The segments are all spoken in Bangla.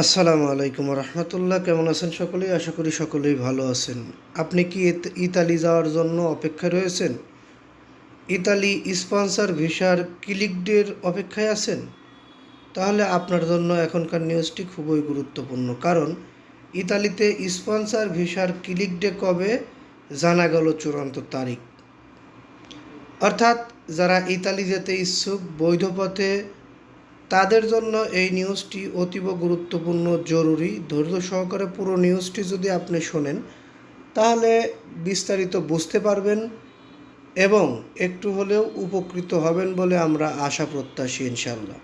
আসসালামু আলাইকুম রহমতুল্লাহ কেমন আছেন সকলেই? আশা করি সকলেই ভালো আছেন। আপনি কি ইতালি যাওয়ার জন্য অপেক্ষায় রয়েছেন? ইতালি স্পন্সর ভিসার ক্লিকডের অপেক্ষায় আছেন? তাহলে আপনার জন্য এখনকার নিউজটি খুবই গুরুত্বপূর্ণ, কারণ ইতালিতে স্পন্সর ভিসার ক্লিক ডে কবে জানা গেল চূড়ান্ত তারিখ। অর্থাৎ যারা ইতালি যেতে ইচ্ছুক, বৈধ পথে তাদের জন্য এই নিউজটি অতীব গুরুত্বপূর্ণ, জরুরি। ধৈর্য সহকারে পুরো নিউজটি যদি আপনি শোনেন, তাহলে বিস্তারিত বুঝতে পারবেন এবং একটু হলেও উপকৃত হবেন বলে আমরা আশা প্রত্যাশী ইনশাল্লাহ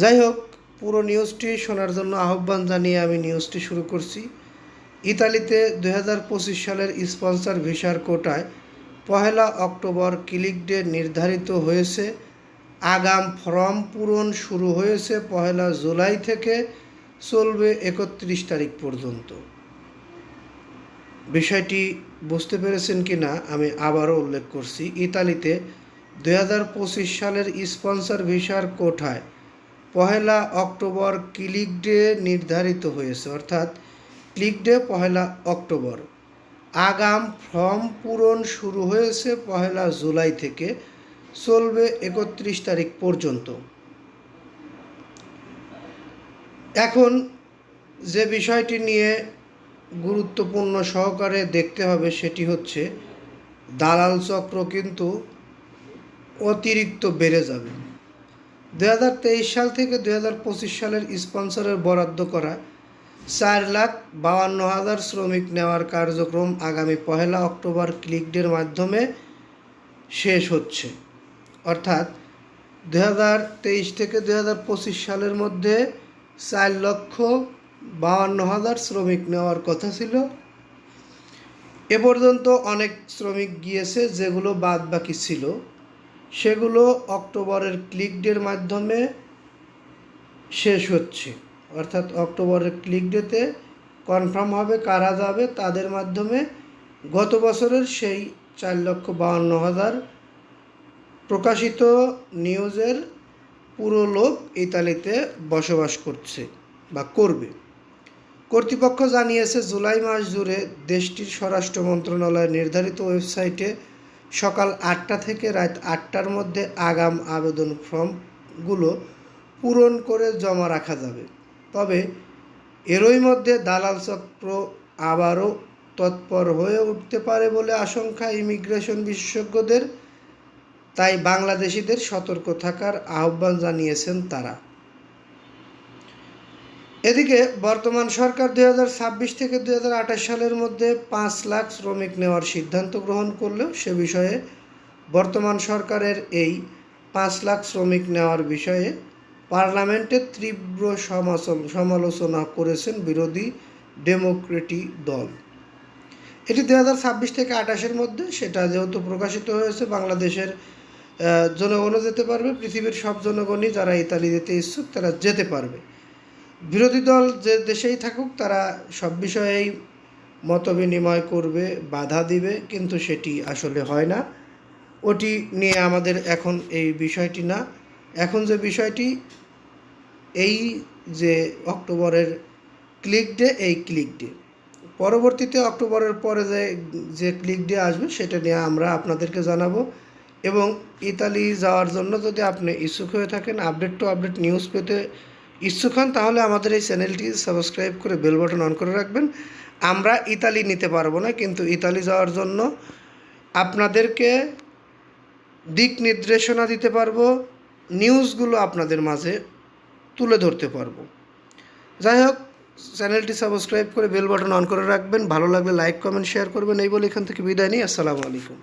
যাই হোক, পুরো নিউজটি শোনার জন্য আহ্বান জানিয়ে আমি নিউজটি শুরু করছি। ইতালিতে দু হাজার পঁচিশ সালের স্পন্সর ভিসার কোটায় পহেলা অক্টোবর ক্লিক ডে নির্ধারিত হয়েছে। আগাম ফর্ম পূরণ শুরু হয়েছে পহেলা জুলাই থেকে, চলবে একত্রিশ তারিখ পর্যন্ত। বিষয়টি বুঝতে পেরেছেন কি না আমি আবারও উল্লেখ করছি। ইতালিতে দু হাজার পঁচিশ সালের স্পন্সর ভিসার কোঠায় পহেলা অক্টোবর ক্লিক ডে নির্ধারিত হয়েছে, অর্থাৎ ক্লিক ডে পহেলা অক্টোবর। আগাম ফর্ম পূরণ শুরু হয়েছে পহেলা জুলাই থেকে চলবে একত্রিশ তারিখ পর্যন্ত। এখন যে বিষয়টি নিয়ে গুরুত্বপূর্ণ সহকারে দেখতে হবে সেটি হচ্ছে, দালাল চক্র কিন্তু অতিরিক্ত বেড়ে যাবে। দু হাজার তেইশ সাল থেকে দু হাজার পঁচিশ সালের স্পন্সরের বরাদ্দ করা চার লাখ বাউান্ন হাজার শ্রমিক নেওয়ার কার্যক্রম আগামী পহেলা অক্টোবর ক্লিকডের মাধ্যমে শেষ হচ্ছে। অর্থাৎ দু হাজার তেইশ থেকে দু হাজার পঁচিশ সালের মধ্যে চার লক্ষ বাউান্ন হাজার শ্রমিক নেওয়ার কথা ছিল। এ পর্যন্ত অনেক শ্রমিক গিয়েছে, যেগুলো বাদ বাকি ছিল। সেগুলো অক্টোবরের ক্লিক ডের মাধ্যমে শেষ হচ্ছে। অর্থাৎ অক্টোবরের ক্লিক ডেতে কনফার্ম হবে কারা যাবে, তাদের মাধ্যমে গত বছরের সেই চার লক্ষ বাউান্ন হাজার প্রকাশিত নিউজের পুরো লোক ইতালিতে বসবাস করছে বা করবে। কর্তৃপক্ষ জানিয়েছে, জুলাই মাস জুড়ে দেশটির স্বরাষ্ট্র মন্ত্রণালয়ের নির্ধারিত ওয়েবসাইটে সকাল আটটা থেকে রাত আটটার মধ্যে আগাম আবেদন ফর্মগুলো পূরণ করে জমা রাখা যাবে। তবে এরই মধ্যে দালাল চক্র আবারও তৎপর হয়ে উঠতে পারে বলে আশঙ্কা ইমিগ্রেশন বিশেষজ্ঞদের। তাই বাংলাদেশিদের সতর্ক থাকার আহ্বান জানিয়েছেন তারা। এদিকে বর্তমান সরকার দুই থেকে দুই সালের মধ্যে পাঁচ লাখ শ্রমিক নেওয়ার সিদ্ধান্ত গ্রহণ করলেও সে বিষয়ে বর্তমান সরকারের এই পাঁচ লাখ শ্রমিক নেওয়ার বিষয়ে পার্লামেন্টে তীব্র সমালোচনা করেছেন বিরোধী ডেমোক্রেটিক দল। এটি দু ছাব্বিশ থেকে আঠাশের মধ্যে, সেটা যেহেতু প্রকাশিত হয়েছে বাংলাদেশের জনগণও যেতে পারবে, পৃথিবীর সব জনগণই যারা ইতালি যেতে ইচ্ছুক, তারা যেতে পারবে। বিরোধী দল যে দেশেই থাকুক, তারা সব বিষয়েই মত বিনিময় করবে, বাধা দিবে, কিন্তু সেটি আসলে হয় না। ওটি নিয়ে আমাদের এখন এই বিষয়টি না। এখন যে বিষয়টি, এই যে অক্টোবরের ক্লিক ডে, এই ক্লিক ডে। পরবর্তীতে অক্টোবরের পরে যে যে ক্লিক ডে আসবে, সেটা নিয়ে আমরা আপনাদেরকে জানাব। এবং ইতালি যাওয়ার জন্য যদি আপনি ইচ্ছুক হয়ে থাকেন আপডেট টু আপডেট নিউজ পেতে ইচ্ছুক হন, তাহলে আমাদের এই চ্যানেলটি সাবস্ক্রাইব করে বেল বাটন অন করে রাখবেন। আমরা ইতালি নিতে পারব না, কিন্তু ইতালি যাওয়ার জন্য আপনাদেরকে দিক নির্দেশনা দিতে পারব নিউজগুলো আপনাদের মাঝে তুলে ধরতে পারব। যাই হোক, চ্যানেলটি সাবস্ক্রাইব করে বেল বাটন অন করে রাখবেন। ভালো লাগলে লাইক কমেন্ট শেয়ার করবেন। এই বলে এখান থেকে বিদায় নিই। আসসালামু আলাইকুম।